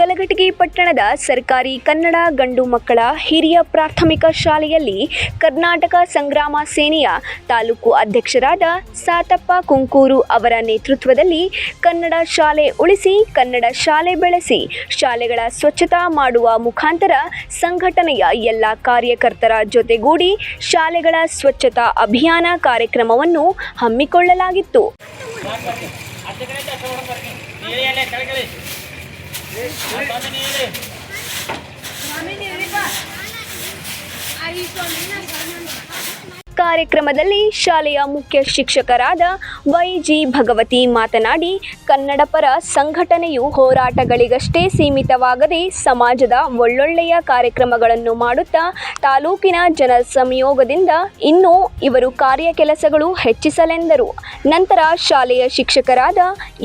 ಕಲಘಟಗಿ ಪಟ್ಟಣದ ಸರ್ಕಾರಿ ಕನ್ನಡ ಗಂಡು ಮಕ್ಕಳ ಹಿರಿಯ ಪ್ರಾಥಮಿಕ ಶಾಲೆಯಲ್ಲಿ ಕರ್ನಾಟಕ ಸಂಗ್ರಾಮ ಸೇನೆಯ ತಾಲೂಕು ಅಧ್ಯಕ್ಷರಾದ ಸಾತಪ್ಪ ಕುಂಕೂರು ಅವರ ನೇತೃತ್ವದಲ್ಲಿ ಕನ್ನಡ ಶಾಲೆ ಉಳಿಸಿ ಕನ್ನಡ ಶಾಲೆ ಬೆಳೆಸಿ ಶಾಲೆಗಳ ಸ್ವಚ್ಛತಾ ಮಾಡುವ ಮುಖಾಂತರ ಸಂಘಟನೆಯ ಎಲ್ಲ ಕಾರ್ಯಕರ್ತರ ಜೊತೆಗೂಡಿ ಶಾಲೆಗಳ ಸ್ವಚ್ಛತಾ ಅಭಿಯಾನ ಕಾರ್ಯಕ್ರಮವನ್ನು ಹಮ್ಮಿಕೊಳ್ಳಲಾಗಿತ್ತು સ્વામી ની આવી સ્વામી ના ಕಾರ್ಯಕ್ರಮದಲ್ಲಿ ಶಾಲೆಯ ಮುಖ್ಯ ಶಿಕ್ಷಕರಾದ ವೈಜಿ ಭಗವತಿ ಮಾತನಾಡಿ ಕನ್ನಡ ಪರ ಸಂಘಟನೆಯು ಹೋರಾಟಗಳಿಗಷ್ಟೇ ಸೀಮಿತವಾಗದೆ ಸಮಾಜದ ಒಳ್ಳೊಳ್ಳೆಯ ಕಾರ್ಯಕ್ರಮಗಳನ್ನು ಮಾಡುತ್ತಾ, ತಾಲೂಕಿನ ಜನ ಸಂಯೋಗದಿಂದ ಇನ್ನೂ ಇವರು ಕಾರ್ಯ ಕೆಲಸಗಳು ಹೆಚ್ಚಿಸಲೆಂದರು. ನಂತರ ಶಾಲೆಯ ಶಿಕ್ಷಕರಾದ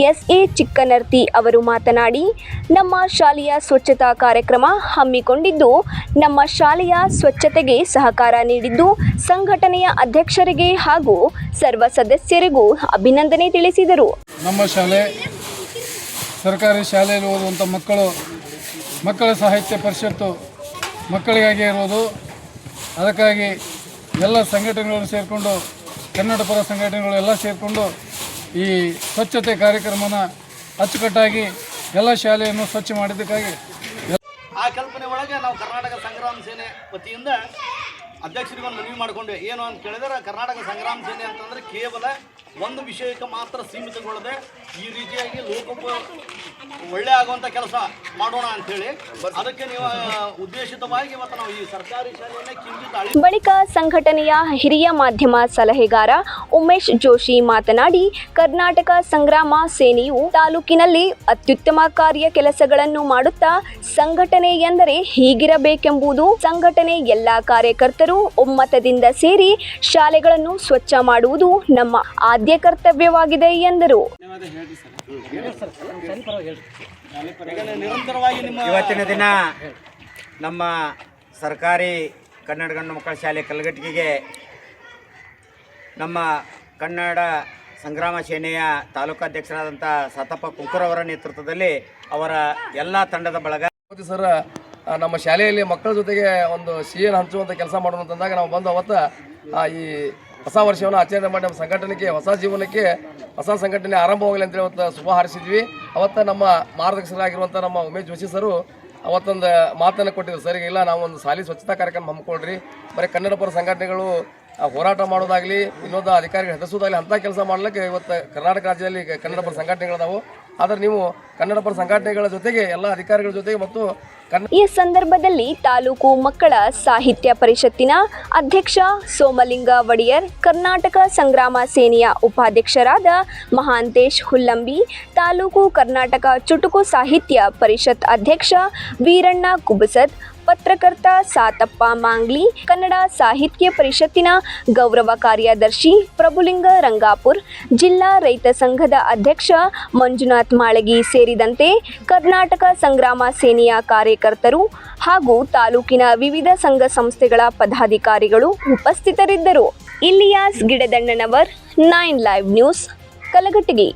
ಎಸ್. ಎ. ಚಿಕ್ಕನರ್ತಿ ಅವರು ಮಾತನಾಡಿ, ನಮ್ಮ ಶಾಲೆಯ ಸ್ವಚ್ಛತಾ ಕಾರ್ಯಕ್ರಮ ಹಮ್ಮಿಕೊಂಡಿದ್ದು, ನಮ್ಮ ಶಾಲೆಯ ಸ್ವಚ್ಛತೆಗೆ ಸಹಕಾರ ನೀಡಿದ್ದು, ಸಂಘಟನೆಯ ಅಧ್ಯಕ್ಷರಿಗೆ ಹಾಗೂ ಸರ್ವ ಸದಸ್ಯರಿಗೂ ಅಭಿನಂದನೆ ತಿಳಿಸಿದರು. ನಮ್ಮ ಶಾಲೆ ಸರ್ಕಾರಿ ಶಾಲೆಯಲ್ಲಿ ಓದುವಂಥ ಮಕ್ಕಳು ಮಕ್ಕಳ ಸಾಹಿತ್ಯ ಪರಿಷತ್ತು ಮಕ್ಕಳಿಗಾಗಿ ಇರೋದು. ಅದಕ್ಕಾಗಿ ಎಲ್ಲ ಸಂಘಟನೆಗಳು ಸೇರಿಕೊಂಡು ಕನ್ನಡ ಪರ ಸಂಘಟನೆಗಳು ಎಲ್ಲ ಸೇರಿಕೊಂಡು ಈ ಸ್ವಚ್ಛತೆ ಕಾರ್ಯಕ್ರಮನ ಅಚ್ಚುಕಟ್ಟಾಗಿ ಎಲ್ಲ ಶಾಲೆಯನ್ನು ಸ್ವಚ್ಛ ಮಾಡಿದ್ದಕ್ಕಾಗಿ ಆ ಕಲ್ಪನೆ ಒಳಗೆ ನಾವು ಕರ್ನಾಟಕ ಸಂಗ್ರಾಮ ಸೇನೆ ವತಿಯಿಂದ ಅಧ್ಯಕ್ಷರಿಗೆ ಒಂದು ಮನವಿ ಮಾಡಿಕೊಂಡೆ. ಏನು ಅಂತ ಕೇಳಿದ್ರೆ, ಕರ್ನಾಟಕ ಸಂಗ್ರಾಮ ಸೇನೆ ಅಂತಂದ್ರೆ ಕೇವಲ ಒಂದು ವಿಷಯಕ್ಕೆ ಮಾತ್ರ ಸೀಮಿತಗೊಳ್ಳದೆ ಈ ರೀತಿಯಾಗಿ ಲೋಕೋಪ ಒಳ್ಳೆ ಆಗುವಂಥ ಕೆಲಸ ಮಾಡೋಣ ಅಂಥೇಳಿ. ಅದಕ್ಕೆ ನೀವು ಉದ್ದೇಶಿತವಾಗಿ ಇವತ್ತು ನಾವು ಈ ಸರ್ಕಾರಿ ಶಾಲೆಯನ್ನೇ ಕಿಂಚಿತ ಬಳಿಕ ಸಂಘಟನೆಯ ಹಿರಿಯ ಮಾಧ್ಯಮ ಸಲಹೆಗಾರ ಉಮೇಶ್ ಜೋಶಿ ಮಾತನಾಡಿ, ಕರ್ನಾಟಕ ಸಂಗ್ರಾಮ ಸೇನೆಯು ತಾಲೂಕಿನಲ್ಲಿ ಅತ್ಯುತ್ತಮ ಕಾರ್ಯ ಕೆಲಸಗಳನ್ನು ಮಾಡುತ್ತಾ, ಸಂಘಟನೆ ಎಂದರೆ ಹೀಗಿರಬೇಕೆಂಬುದು ಸಂಘಟನೆ ಎಲ್ಲ ಕಾರ್ಯಕರ್ತರು ಒಮ್ಮತದಿಂದ ಸೇರಿ ಶಾಲೆಗಳನ್ನು ಸ್ವಚ್ಛ ಮಾಡುವುದು ನಮ್ಮ ಆದ್ಯ ಕರ್ತವ್ಯವಾಗಿದೆ ಎಂದರು. ಈಗ ನಿರಂತರವಾಗಿ ನಿಮ್ಮ ಇವತ್ತಿನ ದಿನ ನಮ್ಮ ಸರ್ಕಾರಿ ಕನ್ನಡ ಗಂಡು ಮಕ್ಕಳ ಶಾಲೆ ಕಲಘಟಗಿಗೆ ನಮ್ಮ ಕನ್ನಡ ಸಂಗ್ರಾಮ ಸೇನೆಯ ತಾಲೂಕಾಧ್ಯಕ್ಷರಾದಂಥ ಸತಪ್ಪ ಕುಂಕುರವರ ನೇತೃತ್ವದಲ್ಲಿ ಅವರ ಎಲ್ಲ ತಂಡದ ಬಳಗ ಸರ ನಮ್ಮ ಶಾಲೆಯಲ್ಲಿ ಮಕ್ಕಳ ಜೊತೆಗೆ ಒಂದು ಸಿಹಿಯನ್ನು ಹಂಚುವಂಥ ಕೆಲಸ ಮಾಡೋಣ ಅಂತಂದಾಗ ನಾವು ಬಂದು ಅವತ್ತು ಈ ಹೊಸ ವರ್ಷವನ್ನು ಆಚರಣೆ ಮಾಡಿ ನಮ್ಮ ಸಂಘಟನೆಗೆ, ಹೊಸ ಜೀವನಕ್ಕೆ, ಹೊಸ ಸಂಘಟನೆ ಆರಂಭವಾಗಲಿ ಅಂತೇಳಿ ಅವತ್ತು ಶುಭ ಹಾರಿಸಿದ್ವಿ. ಅವತ್ತು ನಮ್ಮ ಮಾರ್ಗದರ್ಶಕರಾಗಿರುವಂಥ ನಮ್ಮ ಉಮೇಶ್ ಜೋಶಿ ಸರು ಅವತ್ತೊಂದು ಮಾತನ್ನು ಕೊಟ್ಟಿದ್ರು. ಸರ್ ಇಲ್ಲ, ನಾವು ಒಂದು ಶಾಲೆ ಸ್ವಚ್ಛತಾ ಕಾರ್ಯಕ್ರಮ ಹಮ್ಮಿಕೊಳ್ರಿ. ಬರೀ ಕನ್ನಡ ಪರ ಸಂಘಟನೆಗಳು ಹೋರಾಟ ಮಾಡೋದಾಗಲಿ, ಇನ್ನೊಂದು ಅಧಿಕಾರಿಗಳು ಹೆದರಿಸೋದಾಗಲಿ ಅಂಥ ಕೆಲಸ ಮಾಡ್ಲಿಕ್ಕೆ ಇವತ್ತು ಕರ್ನಾಟಕ ರಾಜ್ಯದಲ್ಲಿ ಕನ್ನಡಪರ ಕನ್ನಡ ಪರ ಸಂಘಟನೆಗಳದಾವು. ಆದರೆ ನೀವು ಕನ್ನಡ ಪರ ಸಂಘಟನೆಗಳ ಜೊತೆಗೆ ಎಲ್ಲ ಅಧಿಕಾರಿಗಳ ಜೊತೆಗೆ ಮತ್ತು ಈ ಸಂದರ್ಭದಲ್ಲಿ ತಾಲೂಕು ಮಕ್ಕಳ ಸಾಹಿತ್ಯ ಪರಿಷತ್ತಿನ ಅಧ್ಯಕ್ಷ ಸೋಮಲಿಂಗ ಒಡೆಯರ್, ಕರ್ನಾಟಕ ಸಂಗ್ರಾಮ ಸೇನೆಯ ಉಪಾಧ್ಯಕ್ಷರಾದ ಮಹಾಂತೇಶ್ ಹುಲ್ಲಂಬಿ, ತಾಲೂಕು ಕರ್ನಾಟಕ ಚುಟುಕು ಸಾಹಿತ್ಯ ಪರಿಷತ್ ಅಧ್ಯಕ್ಷ ವೀರಣ್ಣ ಕುಬಸದ್ ಪತ್ರಕರ್ತ ಸಾತಪ್ಪ ಮಾಂಗ್ಲಿ, ಕನ್ನಡ ಸಾಹಿತ್ಯ ಪರಿಷತ್ತಿನ ಗೌರವ ಕಾರ್ಯದರ್ಶಿ ಪ್ರಭುಲಿಂಗ ರಂಗಾಪುರ್, ಜಿಲ್ಲಾ ರೈತ ಸಂಘದ ಅಧ್ಯಕ್ಷ ಮಂಜುನಾಥ್ ಮಾಳಗಿ ಸೇರಿದಂತೆ ಕರ್ನಾಟಕ ಸಂಗ್ರಾಮ ಸೇನೆಯ ಕಾರ್ಯಕರ್ತರು ಹಾಗೂ ತಾಲೂಕಿನ ವಿವಿಧ ಸಂಘ ಸಂಸ್ಥೆಗಳ ಪದಾಧಿಕಾರಿಗಳು ಉಪಸ್ಥಿತರಿದ್ದರು. Ilyas Gidadannanavar, nine live news, Kalghatgi.